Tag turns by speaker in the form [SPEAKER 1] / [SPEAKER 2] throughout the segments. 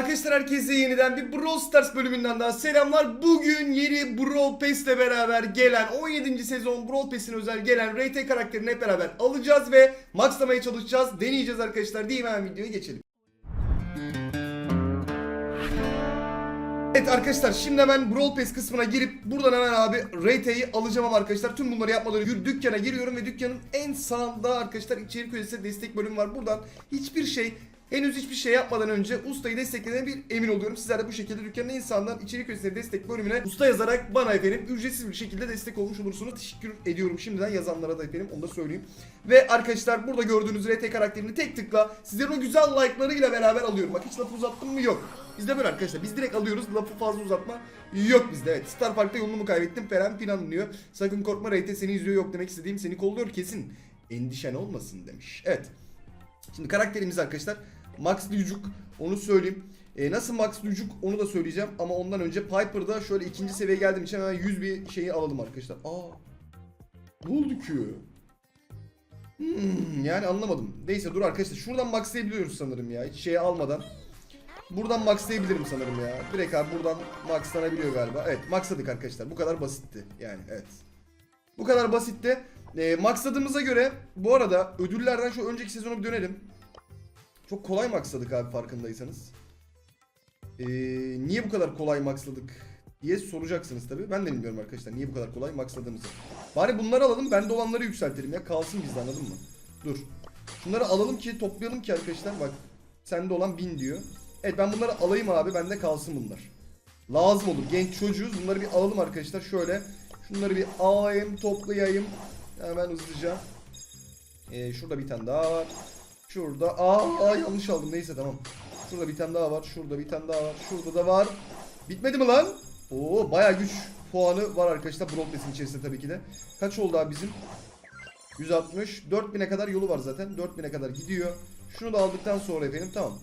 [SPEAKER 1] Arkadaşlar herkese yeniden bir Brawl Stars bölümünden daha selamlar. Bugün yeni Brawl Pass ile beraber gelen 17. sezon Brawl Pass'ine özel gelen RT karakterini hep beraber alacağız ve maxlamaya çalışacağız. Deneyeceğiz arkadaşlar. Değil mi? Hemen videoya geçelim. Evet arkadaşlar şimdi hemen Brawl Pass kısmına girip buradan hemen abi RT'yi alacağım arkadaşlar tüm bunları yapmadan önce dükkana giriyorum ve dükkanın en sağında arkadaşlar içerik üyesi destek bölümü var. Buradan hiçbir şey henüz hiçbir şey yapmadan önce ustayı desteklediğine bir emin oluyorum. Sizler de bu şekilde dükkanın en sağından içerik üyesi destek bölümüne usta yazarak bana efendim ücretsiz bir şekilde destek olmuş olursunuz. Teşekkür ediyorum şimdiden yazanlara da efendim onu da söyleyeyim. Ve arkadaşlar burada gördüğünüz RT karakterini tek tıkla sizlerin o güzel like'larıyla beraber alıyorum. Bak hiç lafı uzattım mı yok. Bizde böyle arkadaşlar. Biz direkt alıyoruz. Lafı fazla uzatma yok bizde. Evet. Star Park'ta yolunu mu kaybettim filan diyor. Sakın korkma RT seni izliyor yok demek istediğim seni kolluyor kesin. Endişen olmasın demiş. Evet. Şimdi karakterimiz arkadaşlar Max Lucuk onu söyleyeyim. E, nasıl Max Lucuk onu da söyleyeceğim ama ondan önce Piper'da şöyle ikinci seviyeye geldiğim için hemen 100 bir şeyi alalım arkadaşlar. Aa. Ne oldu ki? Hmm, yani anlamadım. Neyse dur arkadaşlar şuradan maxlayabiliyoruz sanırım ya. Hiç şey almadan. Buradan maxlayabilirim sanırım ya. Direkt abi buradan maxlanabiliyor galiba. Evet maxladık arkadaşlar. Bu kadar basitti yani evet. Bu kadar basitti. E, maxladığımıza göre bu arada ödüllerden şu önceki sezona bir dönelim. Çok kolay maxladık abi farkındaysanız. E, niye bu kadar kolay maxladık diye soracaksınız tabi. Ben de bilmiyorum arkadaşlar niye bu kadar kolay maxladığımızı. Bari bunları alalım bende olanları yükseltelim ya. Kalsın bizde anladın mı? Dur. Şunları alalım ki toplayalım ki arkadaşlar bak. Sende olan 1000 diyor. Evet ben bunları alayım abi bende kalsın bunlar. Lazım olur. Genç çocuğuz. Bunları bir alalım arkadaşlar. Şöyle. Şunları bir alayım toplayayım. Hemen hızlıca. Ee, şurada bir tane daha var. Şurada. Aa, aa yanlış aldım. Neyse tamam. Şurada bir tane daha var. Şurada bir tane daha var. Şurada da var. Bitmedi mi lan? Oo bayağı güç puanı var arkadaşlar. Brawl Pass'in içerisinde tabii ki de. Kaç oldu abi bizim? 160. 4000'e kadar yolu var zaten. 4000'e kadar gidiyor. Şunu da aldıktan sonra efendim tamam.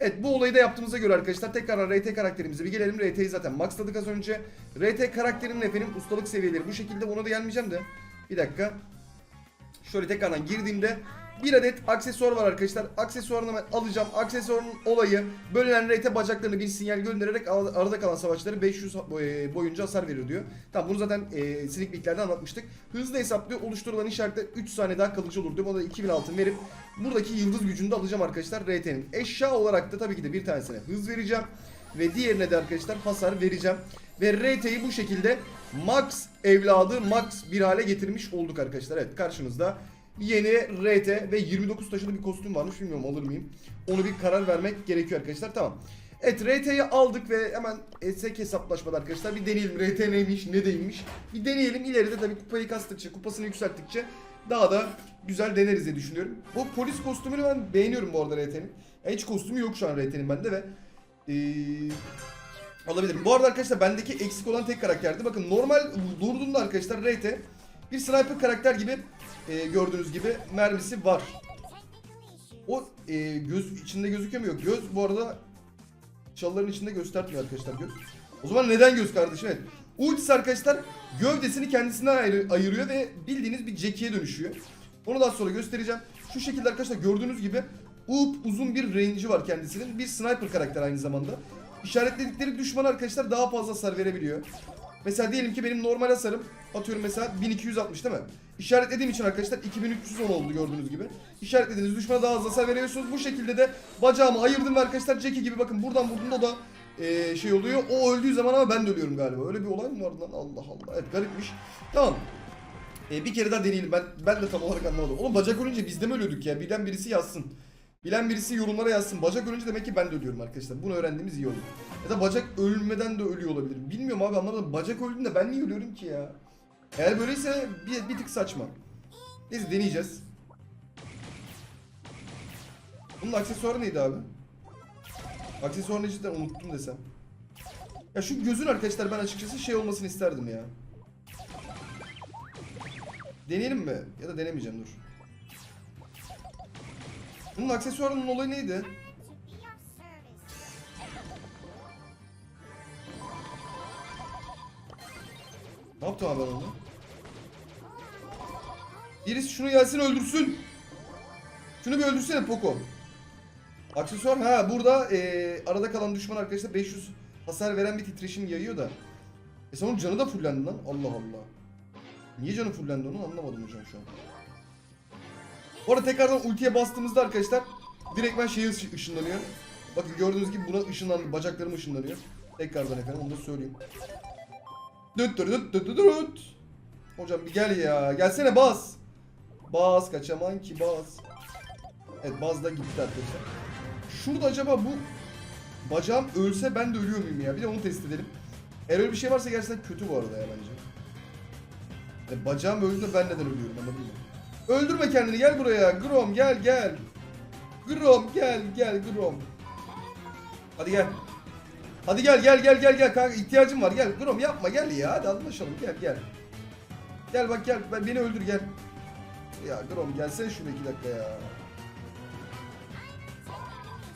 [SPEAKER 1] Evet bu olayı da yaptığımıza göre arkadaşlar tekrar RT karakterimize bir gelelim. RT'yi zaten maxladık az önce. RT karakterinin efendim ustalık seviyeleri bu şekilde. Buna da gelmeyeceğim de. Bir dakika. Şöyle tekrardan girdiğimde bir adet aksesuar var arkadaşlar. Aksesuarını ben alacağım. Aksesuarın olayı bölünen RT bacaklarını bir sinyal göndererek ar- arada kalan savaşları 500 boy- boyunca hasar veriyor diyor. Tamam bunu zaten e, Peek'lerde anlatmıştık. Hızlı hesaplıyor. Oluşturulan işaretler 3 saniye daha kalıcı olur diyor. Buna da 2000 altın verip buradaki yıldız gücünü de alacağım arkadaşlar RT'nin. Eşya olarak da tabii ki de bir tanesine hız vereceğim. Ve diğerine de arkadaşlar hasar vereceğim. Ve RT'yi bu şekilde Max evladı Max bir hale getirmiş olduk arkadaşlar. Evet karşınızda yeni RT ve 29 taşılı bir kostüm varmış. Bilmiyorum alır mıyım. Onu bir karar vermek gerekiyor arkadaşlar. Tamam. Evet RT'yi aldık ve hemen etsek hesaplaşmada arkadaşlar bir deneyelim. RT neymiş ne değilmiş. Bir deneyelim. İleride tabii kupayı kastıkça, kupasını yükselttikçe daha da güzel deneriz diye düşünüyorum. Bu polis kostümünü ben beğeniyorum bu arada RT'nin. Hiç kostümü yok şu an RT'nin bende ve ee, alabilirim. Bu arada arkadaşlar bendeki eksik olan tek karakterdi. Bakın normal durduğunda arkadaşlar RT bir sniper karakter gibi e, gördüğünüz gibi mermisi var. O e, göz içinde gözükemiyor. Göz bu arada çalıların içinde göstermiyor arkadaşlar göz. O zaman neden göz kardeşim? Evet. Ultisi arkadaşlar gövdesini kendisinden ayrı- ayırıyor ve bildiğiniz bir Jackie'ye dönüşüyor. Onu daha sonra göstereceğim. Şu şekilde arkadaşlar gördüğünüz gibi up uzun bir range'i var kendisinin. Bir sniper karakter aynı zamanda. İşaretledikleri düşman arkadaşlar daha fazla hasar verebiliyor. Mesela diyelim ki benim normal hasarım atıyorum mesela 1260 değil mi? İşaretlediğim için arkadaşlar 2310 oldu gördüğünüz gibi. İşaretlediğiniz düşmana daha fazla hasar veriyorsunuz. Bu şekilde de bacağımı ayırdım ve arkadaşlar Jackie gibi bakın buradan vurduğunda o da eee, şey oluyor. O öldüğü zaman ama ben de ölüyorum galiba. Öyle bir olay mı var lan? Allah Allah. Evet garipmiş. Tamam. E, bir kere daha deneyelim. Ben ben de tam olarak anlamadım. Oğlum bacak ölünce biz de mi ölüyorduk ya? Bilen birisi yazsın. Bilen birisi yorumlara yazsın. Bacak ölünce demek ki ben de ölüyorum arkadaşlar. Bunu öğrendiğimiz iyi oldu. Ya da bacak ölmeden de ölüyor olabilir. Bilmiyorum abi anlamadım. Bacak öldüğünde ben niye ölüyorum ki ya? Eğer böyleyse bir, bir tık saçma. Neyse deneyeceğiz. Bunun aksesuarı neydi abi? Aksesuarını cidden unuttum desem. Ya şu gözün arkadaşlar ben açıkçası şey olmasını isterdim ya. Deneyelim mi? Ya da denemeyeceğim dur. Bunun aksesuarının olayı neydi? Ne yaptım abi ben onu? Birisi şunu gelsin öldürsün. Şunu bir öldürsene Poco. Aksesuar ha burada e, arada kalan düşman arkadaşlar 500 hasar veren bir titreşim yayıyor da. E sen onun canı da fullendi lan. Allah Allah. Niye canı fullendi onu anlamadım hocam şu an. Bu arada tekrardan ultiye bastığımızda arkadaşlar direkt ben şeye ışı- ışınlanıyor. Bakın gördüğünüz gibi buna ışınlandı. Bacaklarım ışınlanıyor. Tekrardan efendim onu da söyleyeyim. Düt düt düt düt düt. Hocam bir gel ya. Gelsene bas. Bas kaçaman ki bas. Evet baz da gitti arkadaşlar. Şurada acaba bu bacağım ölse ben de ölüyor muyum ya? Bir de onu test edelim. Eğer öyle bir şey varsa gerçekten kötü bu arada ya bence. E, bacağım öldü ben neden ölüyorum anladın mı? Öldürme kendini gel buraya. Grom gel gel. Grom gel gel Grom. Hadi gel. Hadi gel gel gel gel gel kanka ihtiyacım var gel. Grom yapma gel ya hadi anlaşalım gel gel. Gel bak gel ben, beni öldür gel. Ya Grom gelsene şuraya iki dakika ya.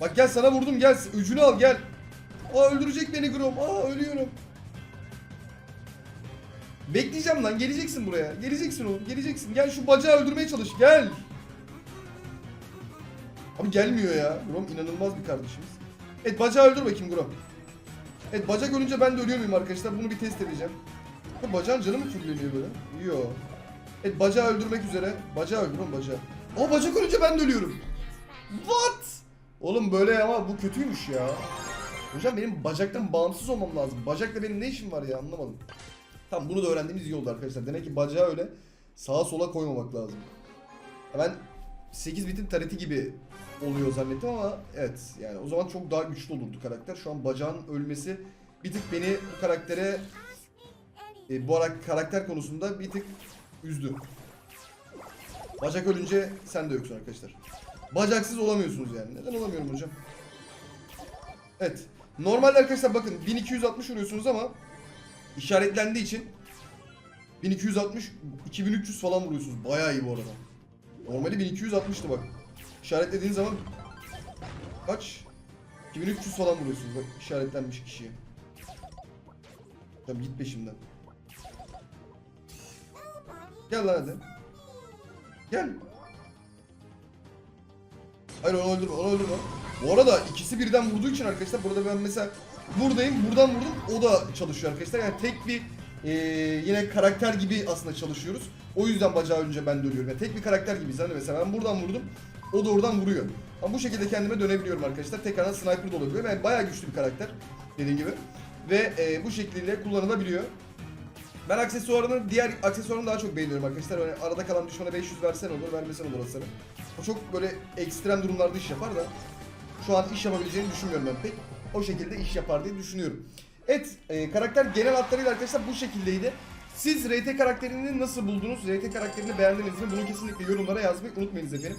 [SPEAKER 1] Bak gel sana vurdum gel öcünü al gel. Aa öldürecek beni Grom. Aa ölüyorum. Bekleyeceğim lan geleceksin buraya. Geleceksin oğlum geleceksin. Gel şu bacağı öldürmeye çalış gel. Abi gelmiyor ya. Grom inanılmaz bir kardeşimiz. Evet bacağı öldür bakayım Grom. Evet bacak ölünce ben de ölüyor muyum arkadaşlar? Bunu bir test edeceğim. Ha, bacağın canı mı fulleniyor böyle? Yo. Evet bacağı öldürmek üzere. Bacağı öldür oğlum bacağı. Aa bacak ölünce ben de ölüyorum. What? Oğlum böyle ama bu kötüymüş ya. Hocam benim bacaktan bağımsız olmam lazım. Bacakla benim ne işim var ya anlamadım. Tamam bunu da öğrendiğimiz iyi oldu arkadaşlar. Demek ki bacağı öyle sağa sola koymamak lazım. Ben 8 bitin tareti gibi oluyor zannettim ama evet yani o zaman çok daha güçlü olurdu karakter. Şu an bacağın ölmesi bir tık beni bu karaktere e, bu ara karakter konusunda bir tık üzdü. Bacak ölünce sen de yoksun arkadaşlar. Bacaksız olamıyorsunuz yani. Neden olamıyorum hocam? Evet. Normalde arkadaşlar bakın 1260 vuruyorsunuz ama işaretlendiği için 1260 2300 falan vuruyorsunuz. Bayağı iyi bu arada. Normali 1260'tı bak. İşaretlediğiniz zaman kaç? 2300 falan vuruyorsunuz bak işaretlenmiş kişiye. Tamam git peşimden. Gel lan hadi. Gel. Hayır onu öldürme, onu öldürme. Bu arada ikisi birden vurduğu için arkadaşlar burada ben mesela buradayım, buradan vurdum, o da çalışıyor arkadaşlar. Yani tek bir eee, yine karakter gibi aslında çalışıyoruz. O yüzden bacağı önce ben dönüyorum. Yani tek bir karakter gibiyiz. Hani mesela ben buradan vurdum, o da oradan vuruyor. Ama bu şekilde kendime dönebiliyorum arkadaşlar. Tekrardan sniper de olabiliyor. Yani bayağı güçlü bir karakter dediğim gibi. Ve eee, bu şekilde kullanılabiliyor. Ben aksesuarını, diğer aksesuarını daha çok beğeniyorum arkadaşlar. Hani arada kalan düşmana 500 versen olur, vermesen olur aslında. O çok böyle ekstrem durumlarda iş yapar da şu an iş yapabileceğini düşünmüyorum ben pek. O şekilde iş yapar diye düşünüyorum. Evet, e, karakter genel hatlarıyla arkadaşlar bu şekildeydi. Siz RT karakterini nasıl buldunuz? RT karakterini beğendiniz mi? Bunu kesinlikle yorumlara yazmayı unutmayınız efendim.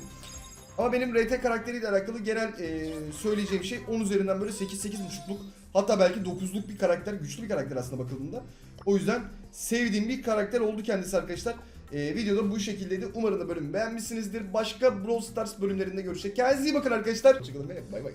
[SPEAKER 1] Ama benim RT karakteriyle alakalı genel e, söyleyeceğim şey 10 üzerinden böyle 8-8.5'luk hatta belki 9'luk bir karakter, güçlü bir karakter aslında bakıldığında. O yüzden sevdiğim bir karakter oldu kendisi arkadaşlar. E, videoda bu şekildeydi. Umarım da bölümü beğenmişsinizdir. Başka Brawl Stars bölümlerinde görüşecek. Kendinize iyi bakın arkadaşlar. Hoşçakalın bay bay.